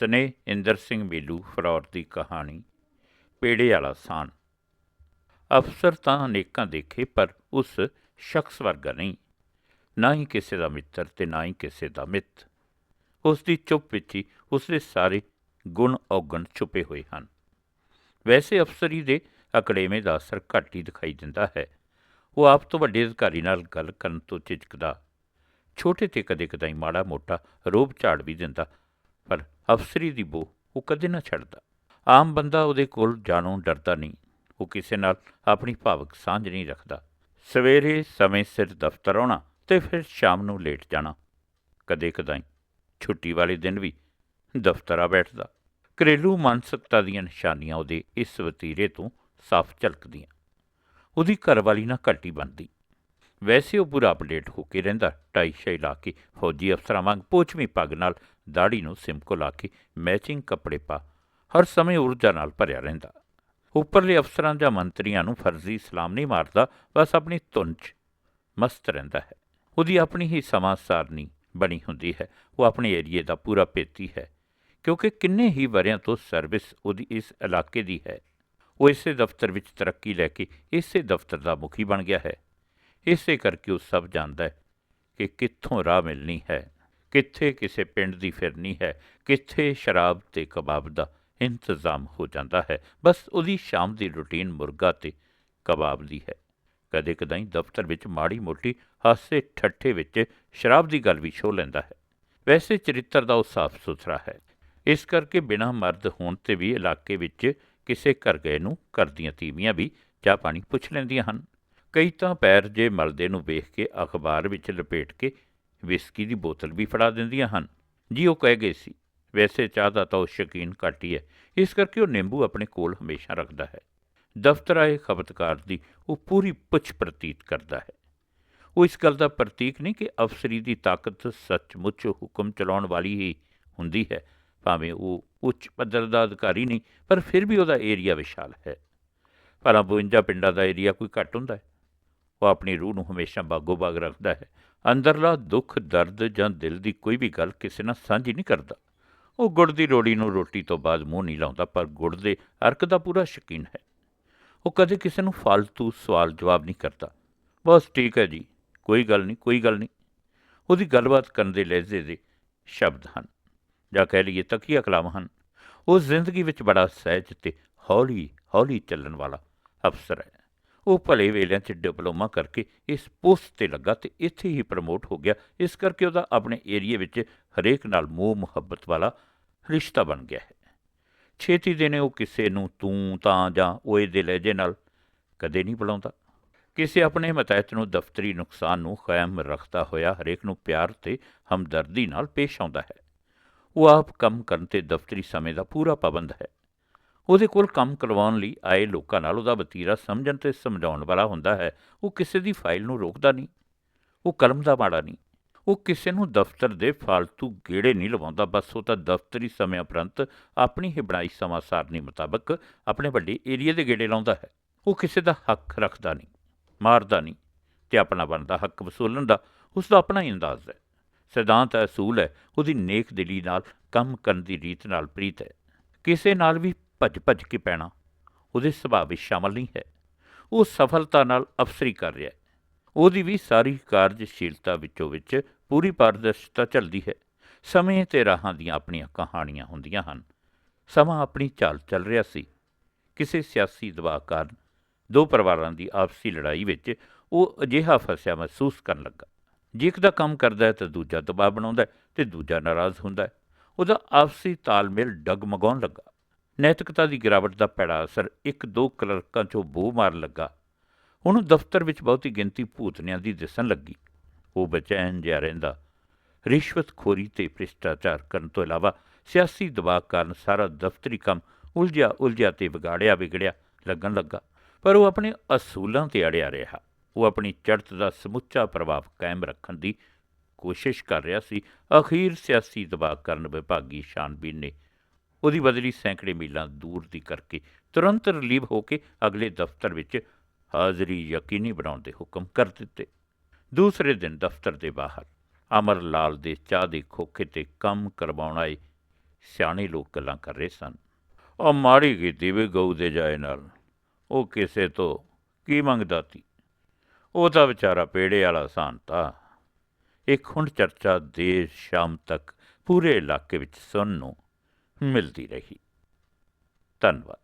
ਸਨੇ ਇੰਦਰ ਸਿੰਘ ਮੀਲੂ ਫਰੌਰ ਦੀ ਕਹਾਣੀ, ਪੇੜੇ ਵਾਲਾ ਸਾਨ। ਅਫਸਰ ਤਾਂ ਅਨੇਕਾਂ ਦੇਖੇ, ਪਰ ਉਸ ਸ਼ਖਸ ਵਰਗਾ ਨਹੀਂ। ਨਾ ਹੀ ਕਿਸੇ ਦਾ ਮਿੱਤਰ ਤੇ ਨਾ ਹੀ ਕਿਸੇ ਦਾ ਮਿੱਤ। ਉਸ ਦੀ ਚੁੱਪ ਵਿੱਚ ਹੀ ਉਸ ਦੇ ਸਾਰੇ ਗੁਣ ਔਗਣ ਛੁਪੇ ਹੋਏ ਹਨ। ਵੈਸੇ ਅਫਸਰੀ ਦੇ ਅਕੜੇਵੇਂ ਦਾ ਅਸਰ ਘੱਟ ਹੀ ਦਿਖਾਈ ਦਿੰਦਾ ਹੈ। ਉਹ ਆਪ ਤੋਂ ਵੱਡੇ ਅਧਿਕਾਰੀ ਨਾਲ ਗੱਲ ਕਰਨ ਤੋਂ ਝਿਜਕਦਾ। ਛੋਟੇ ਤੇ ਕਦੇ ਕਦਾਈ ਮਾੜਾ ਮੋਟਾ ਰੋਬ ਝਾੜ ਵੀ ਦਿੰਦਾ ਪਰ ਅਫਸਰੀ ਦੀ ਬੋ ਉਹ ਕਦੇ ਨਾ ਛੱਡਦਾ। ਆਮ ਬੰਦਾ ਉਹਦੇ ਕੋਲ ਜਾਣੋਂ ਡਰਦਾ ਨਹੀਂ। ਉਹ ਕਿਸੇ ਨਾਲ ਆਪਣੀ ਭਾਵਕ ਸਾਂਝ ਨਹੀਂ ਰੱਖਦਾ। ਸਵੇਰੇ ਸਮੇਂ ਸਿਰ ਦਫ਼ਤਰ ਆਉਣਾ ਤੇ ਫਿਰ ਸ਼ਾਮ ਨੂੰ ਲੇਟ ਜਾਣਾ। ਕਦੇ ਕਦਾਈ ਛੁੱਟੀ ਵਾਲੇ ਦਿਨ ਵੀ ਦਫ਼ਤਰ ਆ ਬੈਠਦਾ। ਘਰੇਲੂ ਮਾਨਸਿਕਤਾ ਦੀਆਂ ਨਿਸ਼ਾਨੀਆਂ ਉਹਦੇ ਇਸ ਵਤੀਰੇ ਤੋਂ ਸਾਫ਼ ਝਲਕਦੀਆਂ। ਉਹਦੀ ਘਰਵਾਲੀ ਨਾ ਘੱਟੀ ਬਣਦੀ। ਵੈਸੇ ਉਹ ਪੂਰਾ ਅਪਡੇਟ ਹੋ ਕੇ ਰਹਿੰਦਾ। ਟਾਈ ਸ਼ਾਈ ਲਾ ਕੇ ਫੌਜੀ ਅਫਸਰਾਂ ਵਾਂਗ ਪੋਚਵੀਂ ਪੱਗ ਨਾਲ ਦਾੜੀ ਨੂੰ ਸਿਮਕੋ ਲਾ ਕੇ ਮੈਚਿੰਗ ਕੱਪੜੇ ਪਾ। ਹਰ ਸਮੇਂ ਊਰਜਾ ਨਾਲ ਭਰਿਆ ਰਹਿੰਦਾ। ਉੱਪਰਲੇ ਅਫਸਰਾਂ ਜਾਂ ਮੰਤਰੀਆਂ ਨੂੰ ਫਰਜ਼ੀ ਸਲਾਮ ਨਹੀਂ ਮਾਰਦਾ, ਬਸ ਆਪਣੀ ਧੁਨ 'ਚ ਮਸਤ ਰਹਿੰਦਾ ਹੈ। ਉਹਦੀ ਆਪਣੀ ਹੀ ਸਮਾਂ ਸਾਰਨੀ ਬਣੀ ਹੁੰਦੀ ਹੈ। ਉਹ ਆਪਣੇ ਏਰੀਏ ਦਾ ਪੂਰਾ ਪੇਤੀ ਹੈ। ਕਿਉਂਕਿ ਕਿੰਨੇ ਹੀ ਵਰਿਆਂ ਤੋਂ ਸਰਵਿਸ ਉਹਦੀ ਇਸ ਇਲਾਕੇ ਦੀ ਹੈ। ਉਹ ਇਸੇ ਦਫ਼ਤਰ ਵਿੱਚ ਤਰੱਕੀ ਲੈ ਕੇ ਇਸੇ ਦਫ਼ਤਰ ਦਾ ਮੁਖੀ ਬਣ ਗਿਆ ਹੈ। ਇਸੇ ਕਰਕੇ ਉਹ ਸਭ ਜਾਣਦਾ ਹੈ ਕਿ ਕਿੱਥੋਂ ਰਾਹ ਮਿਲਣੀ ਹੈ, ਕਿੱਥੇ ਕਿਸੇ ਪਿੰਡ ਦੀ ਫਿਰਨੀ ਹੈ, ਕਿੱਥੇ ਸ਼ਰਾਬ ਤੇ ਕਬਾਬ ਦਾ ਇੰਤਜ਼ਾਮ ਹੋ ਜਾਂਦਾ ਹੈ। ਬਸ ਉਹਦੀ ਸ਼ਾਮ ਦੀ ਰੁਟੀਨ ਮੁਰਗਾ ਤੇ ਕਬਾਬ ਦੀ ਹੈ। ਕਦੇ ਕਦਾਈ ਦਫ਼ਤਰ ਵਿੱਚ ਮਾੜੀ ਮੋਟੀ ਹਾਸੇ ਠੱਠੇ ਵਿੱਚ ਸ਼ਰਾਬ ਦੀ ਗੱਲ ਵੀ ਛੋ ਲੈਂਦਾ ਹੈ। ਵੈਸੇ ਚਰਿੱਤਰ ਦਾ ਉਹ ਸਾਫ਼ ਸੁਥਰਾ ਹੈ। ਇਸ ਕਰਕੇ ਬਿਨਾਂ ਮਰਦ ਹੋਣ ਤੇ ਵੀ ਇਲਾਕੇ ਵਿੱਚ ਕਿਸੇ ਘਰ ਗਏ ਨੂੰ ਕਰਦੀਆਂ ਤੀਵੀਆਂ ਵੀ ਚਾਹ ਪਾਣੀ ਪੁੱਛ ਲੈਂਦੀਆਂ ਹਨ। ਕਈ ਤਾਂ ਪੈਰ ਜੇ ਮਲਦੇ ਨੂੰ ਵੇਖ ਕੇ ਅਖਬਾਰ ਵਿੱਚ ਲਪੇਟ ਕੇ ਵਿਸਕੀ ਦੀ ਬੋਤਲ ਵੀ ਫੜਾ ਦਿੰਦੀਆਂ ਹਨ। ਜੀ, ਉਹ ਕਹਿ ਗਏ ਸੀ, ਵੈਸੇ ਚਾਹ ਦਾ ਤਾਂ ਉਹ ਸ਼ੌਕੀਨ ਘੱਟ ਹੀ ਹੈ, ਇਸ ਕਰਕੇ ਉਹ ਨਿੰਬੂ ਆਪਣੇ ਕੋਲ ਹਮੇਸ਼ਾ ਰੱਖਦਾ ਹੈ। ਦਫ਼ਤਰ ਆਏ ਖਪਤਕਾਰ ਦੀ ਉਹ ਪੂਰੀ ਪੁੱਛ ਪ੍ਰਤੀਤ ਕਰਦਾ ਹੈ। ਉਹ ਇਸ ਗੱਲ ਦਾ ਪ੍ਰਤੀਕ ਨਹੀਂ ਕਿ ਅਫਸਰੀ ਦੀ ਤਾਕਤ ਸੱਚਮੁੱਚ ਹੁਕਮ ਚਲਾਉਣ ਵਾਲੀ ਹੀ ਹੁੰਦੀ ਹੈ, ਭਾਵੇਂ ਉਹ ਉੱਚ ਪੱਧਰ ਦਾ ਅਧਿਕਾਰੀ ਨਹੀਂ, ਪਰ ਫਿਰ ਵੀ ਉਹਦਾ ਏਰੀਆ ਵਿਸ਼ਾਲ ਹੈ। ਭਲਾ 52 ਪਿੰਡਾਂ ਦਾ ਏਰੀਆ ਕੋਈ ਘੱਟ ਹੁੰਦਾ ਹੈ। ਉਹ ਆਪਣੀ ਰੂਹ ਨੂੰ ਹਮੇਸ਼ਾ ਬਾਗੋ ਬਾਗ ਰੱਖਦਾ ਹੈ। ਅੰਦਰਲਾ ਦੁੱਖ, ਦਰਦ ਜਾਂ ਦਿਲ ਦੀ ਕੋਈ ਵੀ ਗੱਲ ਕਿਸੇ ਨਾਲ ਸਾਂਝੀ ਨਹੀਂ ਕਰਦਾ। ਉਹ ਗੁੜ ਦੀ ਰੋੜੀ ਨੂੰ ਰੋਟੀ ਤੋਂ ਬਾਅਦ ਮੂੰਹ ਨਹੀਂ ਲਾਉਂਦਾ, ਪਰ ਗੁੜ ਦੇ ਅਰਕ ਦਾ ਪੂਰਾ ਸ਼ੌਕੀਨ ਹੈ। ਉਹ ਕਦੇ ਕਿਸੇ ਨੂੰ ਫालतू ਸਵਾਲ ਜਵਾਬ ਨਹੀਂ ਕਰਦਾ। ਬਸ ਠੀਕ ਹੈ ਜੀ, ਕੋਈ ਗੱਲ ਨਹੀਂ, ਕੋਈ ਗੱਲ ਨਹੀਂ। ਉਹਦੀ ਗੱਲਬਾਤ ਕਰਨ ਦੇ ਲਹਿਜ਼ੇ ਦੇ ਸ਼ਬਦ ਹਨ। ਜਾਂ ਕਹਿ ਲਈਏ ਤਕੀਆ ਕਲਾਮ ਹਨ। ਉਹ ਜ਼ਿੰਦਗੀ ਵਿੱਚ ਬੜਾ ਸਹਿਜ ਤੇ ਹੌਲੀ ਹੌਲੀ ਚੱਲਣ ਵਾਲਾ ਅਫਸਰ ਹੈ। ਉਹ ਭਲੇ ਵੇਲਿਆਂ 'ਚ ਡਿਪਲੋਮਾ ਕਰਕੇ ਇਸ ਪੋਸਟ ਤੇ ਲੱਗਾ ਤੇ ਇੱਥੇ ਹੀ ਪ੍ਰਮੋਟ ਹੋ ਗਿਆ। ਇਸ ਕਰਕੇ ਉਹਦਾ ਆਪਣੇ ਏਰੀਏ ਵਿੱਚ ਹਰੇਕ ਨਾਲ ਮੋਹ ਮੁਹੱਬਤ ਵਾਲਾ ਰਿਸ਼ਤਾ ਬਣ ਗਿਆ ਹੈ। ਛੇਤੀ ਦੇ ਨੇ ਉਹ ਕਿਸੇ ਨੂੰ ਤੂੰ, ਤਾਂ ਜਾਂ ਓਏ ਦੇ ਲਹਿਜੇ ਨਾਲ ਕਦੇ ਨਹੀਂ ਬੁਲਾਉਂਦਾ। ਕਿਸੇ ਆਪਣੇ ਮਤਹਿਤ ਨੂੰ ਦਫ਼ਤਰੀ ਨੁਕਸਾਨ ਨੂੰ ਕਾਇਮ ਰੱਖਦਾ ਹੋਇਆ ਹਰੇਕ ਨੂੰ ਪਿਆਰ ਤੇ ਹਮਦਰਦੀ ਨਾਲ ਪੇਸ਼ ਆਉਂਦਾ ਹੈ। ਉਹ ਆਪ ਕੰਮ ਕਰਨ ਤੇ ਦਫ਼ਤਰੀ ਸਮੇਂ ਦਾ ਪੂਰਾ ਪਾਬੰਦ ਹੈ। ਉਹਦੇ ਕੋਲ ਕੰਮ ਕਰਵਾਉਣ ਲਈ ਆਏ ਲੋਕਾਂ ਨਾਲ ਉਹਦਾ ਵਤੀਰਾ ਸਮਝਣ ਤੇ ਸਮਝਾਉਣ ਵਾਲਾ ਹੁੰਦਾ ਹੈ, ਉਹ ਕਿਸੇ ਦੀ ਫਾਈਲ ਨੂੰ ਰੋਕਦਾ ਨਹੀਂ, ਉਹ ਕਲਮ ਦਾ ਮਾੜਾ ਨਹੀਂ, ਉਹ ਕਿਸੇ ਨੂੰ ਦਫ਼ਤਰ ਦੇ ਫालतू ਗੇੜੇ ਨਹੀਂ ਲਵਾਉਂਦਾ, ਬਸ ਉਹ ਤਾਂ ਦਫ਼ਤਰੀ ਸਮੇਂ ਉਪਰੰਤ ਆਪਣੀ ਹੀ ਬਣਾਈ ਸਮਾਂ ਸਾਰਣੀ ਮੁਤਾਬਕ ਆਪਣੇ ਵੱਡੇ ਏਰੀਆ ਦੇ ਗੇੜੇ ਲਾਉਂਦਾ ਹੈ। ਉਹ ਕਿਸੇ ਦਾ ਹੱਕ ਰੱਖਦਾ ਨਹੀਂ, ਮਾਰਦਾ ਨਹੀਂ ਤੇ ਆਪਣਾ ਬਣਦਾ ਹੱਕ ਵਸੂਲਣ ਦਾ ਉਸ ਦਾ ਆਪਣਾ ਹੀ ਅੰਦਾਜ਼ ਹੈ। ਸਿਧਾਂਤ ਅਸੂਲ ਹੈ, ਉਹਦੀ ਨੇਕ ਦਿਲੀ ਨਾਲ, ਕੰਮ ਕਰਨ ਦੀ ਰੀਤ ਨਾਲ ਪ੍ਰੀਤ ਹੈ। ਕਿਸੇ ਨਾਲ ਵੀ ਭੱਜ ਭੱਜ ਕੇ ਪੈਣਾ। ਉਹਦੇ ਸੁਭਾਅ ਵਿੱਚ ਸ਼ਾਮਲ ਨਹੀਂ ਹੈ। ਉਹ ਸਫਲਤਾ ਨਾਲ ਅਫਸਰੀ ਕਰ ਰਿਹਾ ਹੈ। ਉਹਦੀ ਵੀ ਸਾਰੀ ਕਾਰਜਸ਼ੀਲਤਾ ਵਿੱਚੋਂ ਵਿੱਚ ਪੂਰੀ ਪਾਰਦਰਸ਼ਤਾ ਚੱਲਦੀ ਹੈ। ਸਮੇਂ ਤੇ ਰਾਹਾਂ ਦੀਆਂ ਆਪਣੀਆਂ ਕਹਾਣੀਆਂ ਹੁੰਦੀਆਂ ਹਨ। ਸਮਾਂ ਆਪਣੀ ਚਾਲ ਚੱਲ ਰਿਹਾ ਸੀ। ਕਿਸੇ ਸਿਆਸੀ ਦਬਾਅ ਕਾਰਨ ਦੋ ਪਰਿਵਾਰਾਂ ਦੀ ਆਪਸੀ ਲੜਾਈ ਵਿੱਚ ਉਹ ਅਜਿਹਾ ਫਸਿਆ ਮਹਿਸੂਸ ਕਰਨ ਲੱਗਾ। ਜੇ ਇੱਕ ਦਾ ਕੰਮ ਕਰਦਾ ਹੈ ਤਾਂ ਦੂਜਾ ਦਬਾਅ ਬਣਾਉਂਦਾ ਹੈ ਤੇ ਦੂਜਾ ਨਾਰਾਜ਼ ਹੁੰਦਾ ਹੈ। ਉਹਦਾ ਆਪਸੀ ਤਾਲਮੇਲ ਡਗਮਗਾਉਣ ਲੱਗਾ। ਨੈਤਿਕਤਾ ਦੀ ਗਿਰਾਵਟ ਦਾ ਪੈੜਾ ਅਸਰ ਇੱਕ ਦੋ ਕਲਰਕਾਂ 'ਚੋਂ ਬੂ ਮਾਰ ਲੱਗਾ। ਉਹਨੂੰ ਦਫ਼ਤਰ ਵਿੱਚ ਬਹੁਤੀ ਗਿਣਤੀ ਭੂਤਨਿਆਂ ਦੀ ਦਿਸਣ ਲੱਗੀ। ਉਹ ਬਚੈਨ ਜਿਹਾ ਰਹਿੰਦਾ। ਰਿਸ਼ਵਤਖੋਰੀ ਤੇ ਭ੍ਰਿਸ਼ਟਾਚਾਰ ਕਰਨ ਤੋਂ ਇਲਾਵਾ ਸਿਆਸੀ ਦਬਾਅ ਕਾਰਨ ਸਾਰਾ ਦਫ਼ਤਰੀ ਕੰਮ ਉਲਝਿਆ ਉਲਝਿਆ ਤੇ ਵਿਗਾੜਿਆ ਵਿਗੜਿਆ ਲੱਗਣ ਲੱਗਾ। ਪਰ ਉਹ ਆਪਣੇ ਅਸੂਲਾਂ ਤੇ ਅੜਿਆ ਰਿਹਾ। ਉਹ ਆਪਣੀ ਚੜ੍ਹਤ ਦਾ ਸਮੁੱਚਾ ਪ੍ਰਭਾਵ ਕਾਇਮ ਰੱਖਣ ਦੀ ਕੋਸ਼ਿਸ਼ ਕਰ ਰਿਹਾ ਸੀ। ਅਖੀਰ ਸਿਆਸੀ ਦਬਾਅ ਕਾਰਨ ਵਿਭਾਗੀ ਸ਼ਾਨਬੀਨ ਨੇ ਉਹਦੀ ਬਦਲੀ ਸੈਂਕੜੇ ਮੀਲਾਂ ਦੂਰ ਦੀ ਕਰਕੇ ਤੁਰੰਤ ਰਿਲੀਵ ਹੋ ਕੇ ਅਗਲੇ ਦਫ਼ਤਰ ਵਿੱਚ ਹਾਜ਼ਰੀ ਯਕੀਨੀ ਬਣਾਉਣ ਦੇ ਹੁਕਮ ਕਰ ਦਿੱਤੇ। ਦੂਸਰੇ ਦਿਨ ਦਫ਼ਤਰ ਦੇ ਬਾਹਰ ਅਮਰ ਲਾਲ ਦੇ ਚਾਹ ਦੇ ਖੋਖੇ ਤੇ ਕੰਮ ਕਰਵਾਉਣ ਆਏ ਸਿਆਣੇ ਲੋਕ ਗੱਲਾਂ ਕਰ ਰਹੇ ਸਨ। ਉਹ ਮਾੜੀ ਕੀਤੀ ਵੀ ਗਊ ਦੇ ਜਾਏ ਨਾਲ ਉਹ ਕਿਸੇ ਤੋਂ ਕੀ ਮੰਗਦਾ ਤੀ ਉਹ ਤਾਂ ਵਿਚਾਰਾ ਪੇੜੇ ਵਾਲਾ ਸਾਂਤਾ ਇੱਕ ਹੁਣ ਚਰਚਾ ਦੇਰ ਸ਼ਾਮ ਤੱਕ ਪੂਰੇ ਇਲਾਕੇ ਵਿੱਚ ਸੁਣਨ ਨੂੰ ਮਿਲਦੀ ਰਹੀ। ਧੰਨਵਾਦ।